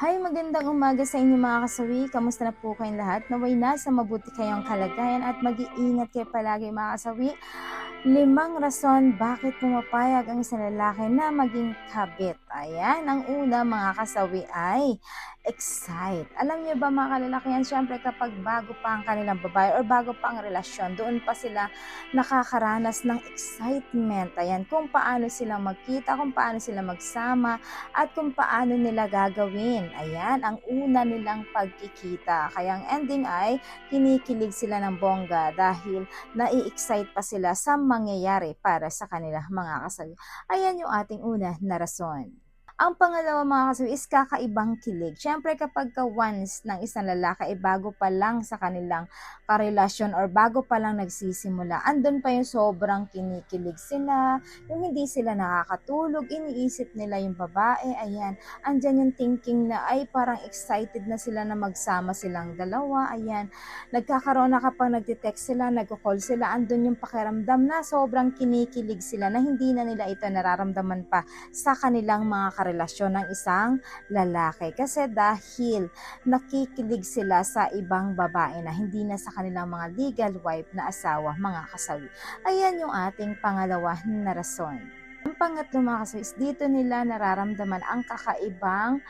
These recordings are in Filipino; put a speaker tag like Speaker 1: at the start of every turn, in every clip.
Speaker 1: Hi, magandang umaga sa inyo mga kasawi. Kamusta na po kayong lahat? Naway na sa mabuti kayong kalagayan at mag-iingat kayo palagi mga kasawi. Limang rason bakit pumapayag ang isang lalaki na maging kabit. Ayan, ang una mga kasawi ay excite. Alam niyo ba mga kalalakihan, syempre kapag bago pa ang kanilang babae or bago pa ang relasyon, doon pa sila nakakaranas ng excitement. Ayan, kung paano sila magkita, kung paano sila magsama, at kung paano nila gagawin. Ayan, ang una nilang pagkikita. Kaya ang ending ay kinikilig sila ng bongga dahil nai-excite pa sila sa mangyayari para sa kanila mga kasal. Ayan yung ating una na rason. Ang pangalawa mga kasawi is kakaibang kilig. Siyempre kapag ka once ng isang lalaki ay bago pa lang sa kanilang karelasyon or bago pa lang nagsisimula, andun pa yung sobrang kinikilig sila, yung hindi sila nakakatulog, iniisip nila yung babae, ayan, andyan yung thinking na ay parang excited na sila na magsama silang dalawa, ayan, nagkakaroon na kapag nagtitext sila, nagko-call sila, andun yung pakiramdam na sobrang kinikilig sila na hindi na nila ito nararamdaman pa sa kanilang mga karelasyon relasyon ng isang lalaki. Kasi dahil nakikilig sila sa ibang babae na hindi na sa kanilang mga legal wife na asawa, mga kasawi. Ayan yung ating pangalawa na rason. Ang pangatlo mga kasawi dito nila nararamdaman ang kakaibang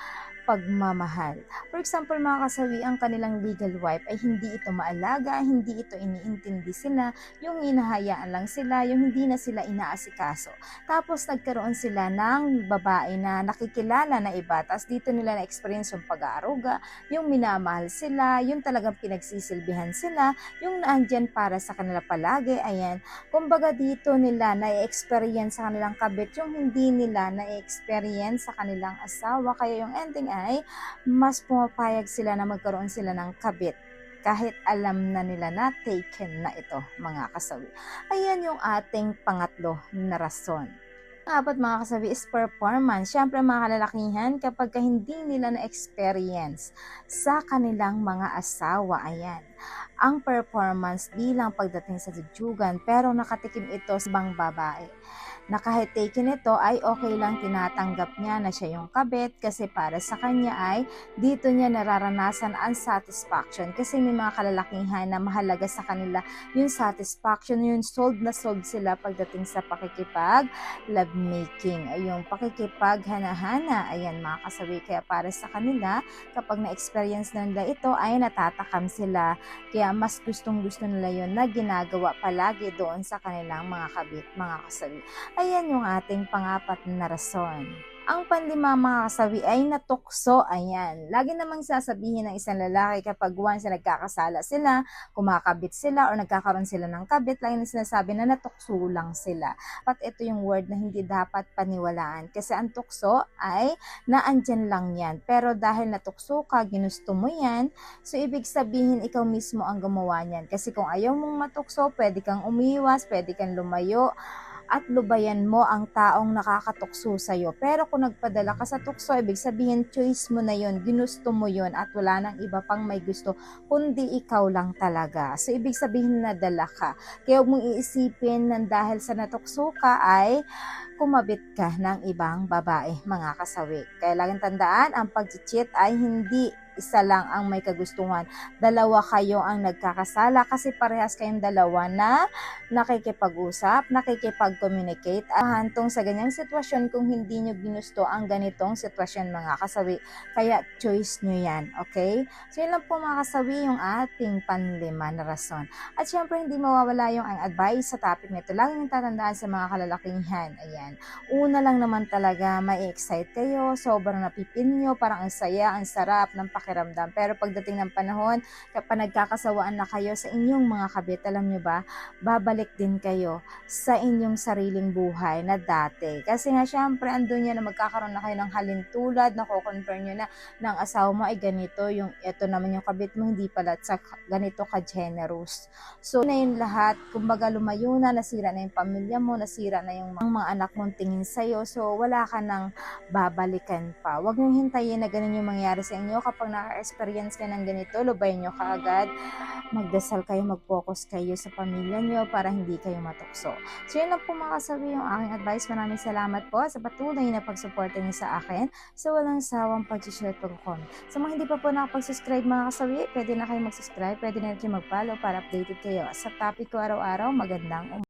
Speaker 1: pagmamahal. For example, mga kasawi, ang kanilang legal wife ay hindi ito maalaga, hindi ito iniintindi sila, yung inahayaan lang sila, yung hindi na sila inaasikaso. Tapos nagkaroon sila ng babae na nakikilala na iba, tapos dito nila na-experience yung pag-aaruga, yung minamahal sila, yung talagang pinagsisilbihan sila, yung naandyan para sa kanila palagi, ayan. Kumbaga dito nila na-experience sa kanilang kabit, yung hindi nila na-experience sa kanilang asawa, kaya yung ending ay mas pumapayag sila na magkaroon sila ng kabit kahit alam na nila na taken na ito mga kasawi. Ayan yung ating pangatlo na rason. Apat mga kasabi is performance. Siyempre mga kalalakihan kapag ka hindi nila na-experience sa kanilang mga asawa, ayan, ang performance bilang pagdating sa jujugan pero nakatikim ito sa ibang babae na kahit taken ito ay okay lang tinatanggap niya na siya yung kabit kasi para sa kanya ay dito niya nararanasan ang satisfaction. Kasi may mga kalalakihan na mahalaga sa kanila yung satisfaction, yung sold na sold sila pagdating sa pakikipag love making, ay yung pakikipag hana-hana, ayan mga kasawi. Kaya para sa kanila kapag na-experience na nila ito ay natatakam sila. Kaya mas gustong gusto nila yon na ginagawa palagi doon sa kanilang mga kabit, mga kasawi. Ayan yung ating pangapat na rason. Ang panlima mga kasawi ay natukso. Ayan. Lagi namang sasabihin ng isang lalaki kapag once na nagkakasala sila, kumakabit sila o nagkakaroon sila ng kabit, lagi na sinasabi na natukso lang sila. At ito yung word na hindi dapat paniwalaan. Kasi ang tukso ay naandyan lang yan. Pero dahil natukso ka, ginusto mo yan, so ibig sabihin ikaw mismo ang gumawa niyan. Kasi kung ayaw mong matukso, pwede kang umiwas, pwede kang lumayo, at lubayan mo ang taong nakakatukso sa'yo. Pero kung nagpadala ka sa tukso, ibig sabihin choice mo na yon, ginusto mo yon at wala nang iba pang may gusto, kundi ikaw lang talaga. So ibig sabihin na dala ka. Kaya huwag mong iisipin na dahil sa natukso ka ay kumabit ka ng ibang babae, mga kasawi. Kaya laging tandaan, ang pag-cheat ay hindi isa lang ang may kagustuhan. Dalawa kayo ang nagkakasala kasi parehas kayong dalawa na nakikipag-usap, nakikipag-communicate. At hantong sa ganyang sitwasyon kung hindi nyo ginusto ang ganitong sitwasyon mga kasawi. Kaya choice nyo yan, okay? So yun lang po mga kasawi yung ating panlima na rason. At syempre hindi mawawala yung ang advice sa topic nito. Laging tatandaan sa mga kalalakihan. Ayan. Una lang naman talaga, may excite kayo, sobrang napipin nyo, parang ang saya, ang sarap ng pakiramdam pakiramdam. Pero pagdating ng panahon, kapag nagkakasawaan na kayo sa inyong mga kabit, alam nyo ba, babalik din kayo sa inyong sariling buhay na dati. Kasi nga syempre, andun yan na magkakaroon na kayo ng halintulad, na confirm nyo na ng asawa mo ay ganito, yung ito naman yung kabit mo, hindi pala sa ganito ka-generous. So, na yun lahat, kumbaga lumayo na, nasira na yung pamilya mo, nasira na yung mga, anak mong tingin sa'yo. So, wala ka nang babalikan pa. Huwag nyo hintayin na ganun yung mangyari sa inyo kapag kung na-experience ka ng ganito, lubayan nyo kaagad. Magdasal kayo, mag-focus kayo sa pamilya nyo para hindi kayo matukso. So yun lang po mga kasabi yung aking advice. Maraming salamat po sa patuloy na pagsuporta niyo sa akin sa walang sawang pag-share at pag-comment. Sa mga hindi pa po nakapag-subscribe mga kasabi, pwede na kayo mag-subscribe, pwede na kayo mag-follow para updated kayo sa topic ko araw-araw. Magandang